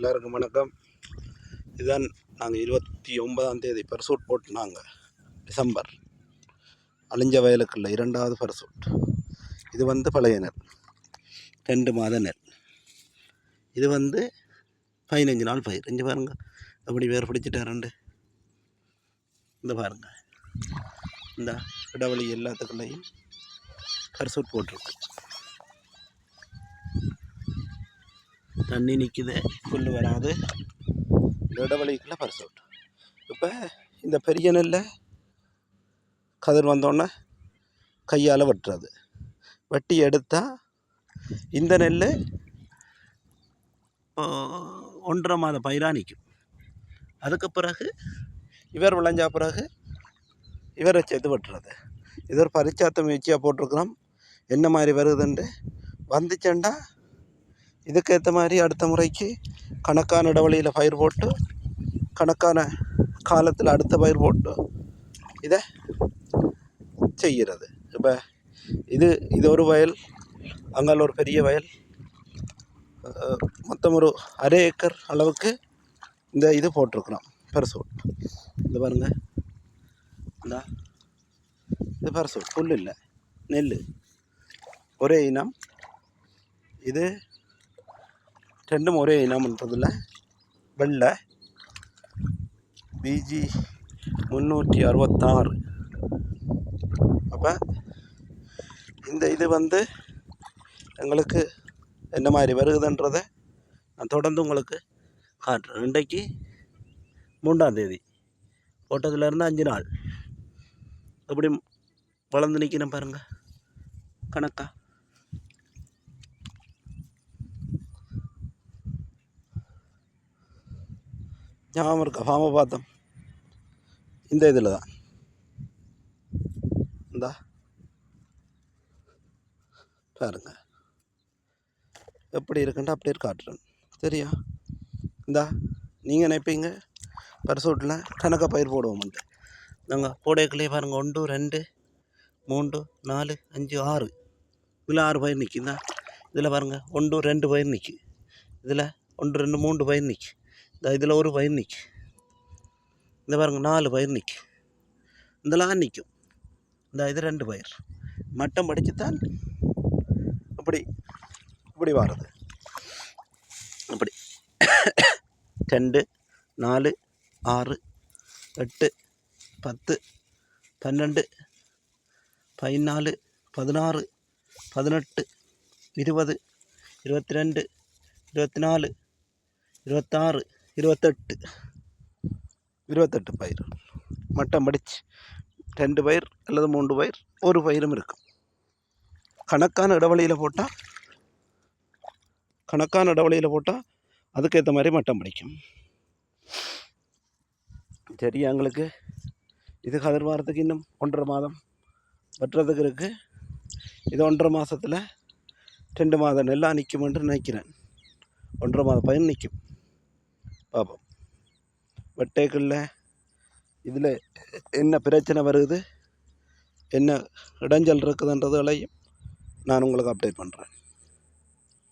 எல்லாருக்கும் வணக்கம். இதுதான் நாங்கள் இருபத்தி ஒன்பதாம் தேதி பரிசூட் போட்டுனாங்க டிசம்பர். அழிஞ்ச வயலுக்குள்ள இரண்டாவது பர்சூட் இது வந்து பழைய நெல். ரெண்டு மாத நெல். இது வந்து பதினஞ்சு நாள் பயிர். இங்கே பாருங்கள் அப்படி வேர் பிடிச்சிட்டா ரெண்டு. இந்த பாருங்கள் இந்த இடவெளி எல்லாத்துக்குள்ளேயும் பர்சூட் போட்டிருக்கு. தண்ணி நிற்குது புல் வராது. இடவழிக்குள்ளே இடவெளிக்குள்ள விட்டோம் இப்போ இந்த பெரிய நெல்லை கதிர் வந்தோடனே கையால் வெட்டுறது. வெட்டி எடுத்தால் இந்த நெல் ஒன்றரை மாத பயிராக நிற்கும் அதுக்கு பிறகு இவர் விளைஞ்சா பிறகு இவரை சேர்த்து வெட்டுறது. இது ஒரு பரிச்சாத்த முயற்சியாக போட்டிருக்கிறோம். என்ன மாதிரி வருதுன்ட்டு வந்துச்சேண்டா இதுக்கேற்ற மாதிரி அடுத்த முறைக்கு கணக்கான இடைவெளியில் பயிர் போட்டு கணக்கான காலத்தில் அடுத்த பயிர் போட்டு இதை செய்கிறது. இப்போ இது இது ஒரு வயல் அங்கால ஒரு பெரிய வயல். மொத்தம் ஒரு அரை ஏக்கர் அளவுக்கு இந்த இது போட்டிருக்குறோம் பரிசூட் இந்த பாருங்கள் இந்த. இது பரிசூட் புல் இல்லை நெல் ஒரே இனம். இது ரெண்டும் ஒரே இனம்ன்றதில் வெள்ளை பிஜி முந்நூற்றி அறுபத்தாறு. அப்போ இந்த இது வந்து எங்களுக்கு என்ன மாதிரி வருகுதுன்றதை நான் தொடர்ந்து உங்களுக்கு காட்டுறேன். இன்றைக்கு மூன்றாம் தேதி. போட்டதுலேருந்து அஞ்சு நாள். எப்படி வளர்ந்து நிற்கிறேன் பாருங்கள் கணக்கா? ஞாபகம் இருக்கா? ஃபார்மை பார்த்தோம். இந்த இதில் தான். இந்தா. பாருங்க. எப்படி இருக்குன்ட்டு அப்படியே காட்டுறேன். சரியா? இந்தா நீங்கள் நினைப்பீங்க? பரிசூட்டில் கணக்காக பயிர் போடுவோம்ட்டு நாங்கள் போடைக்குள்ளேயே பாருங்கள் ஒன்று ரெண்டு மூன்று நாலு அஞ்சு ஆறு. இதில் ஆறு பயிர் நிற்குதா இதில் பாருங்கள் ஒன்று ரெண்டு பயிர் நிற்கி இதில் ஒன்று ரெண்டு மூன்று பயிர் நிற்கி இதில் ஒரு பயிர் நிற்கும். இந்த பாருங்கள் நாலு பயிர் நிற்கும். இதெல்லாம் நிற்கும். இந்த இது ரெண்டு பயிர் மட்டம் படிச்சுத்தான் அப்படி இப்படி வாருது. அப்படி ரெண்டு நாலு ஆறு எட்டு பத்து பன்னெண்டு பதினாலு பதினாறு பதினெட்டு இருபது இருபத்தி ரெண்டு இருபத்தி நாலு இருபத்தாறு இருபத்தெட்டு. இருபத்தெட்டு பயிர். மட்டம் படிச்சு ரெண்டு பயிர் அல்லது மூன்று பயிர் ஒரு பயிரும் இருக்கும் கணக்கான இடைவெளியில் போட்டால் கணக்கான இடைவெளியில் போட்டால் அதுக்கேற்ற மாதிரி மட்டம் பிடிக்கும். சரி எங்களுக்கு இது கதிர் வாரத்துக்கு இன்னும் ஒன்றரை மாதம் வெட்டுறதுக்கு இருக்குது இது ஒன்றரை மாதத்தில் ரெண்டு மாதம் நெல்லாக நிற்குமென்று நினைக்கிறேன். ஒன்றரை மாதம் பயிர் நிற்கும் பார்ப்போம் வெட்டேக்கில் இதில் என்ன பிரச்சனை வருது? என்ன இடைஞ்சல் இருக்குதுன்றதுகளையும் நான் உங்களுக்கு அப்டேட் பண்ணுறேன்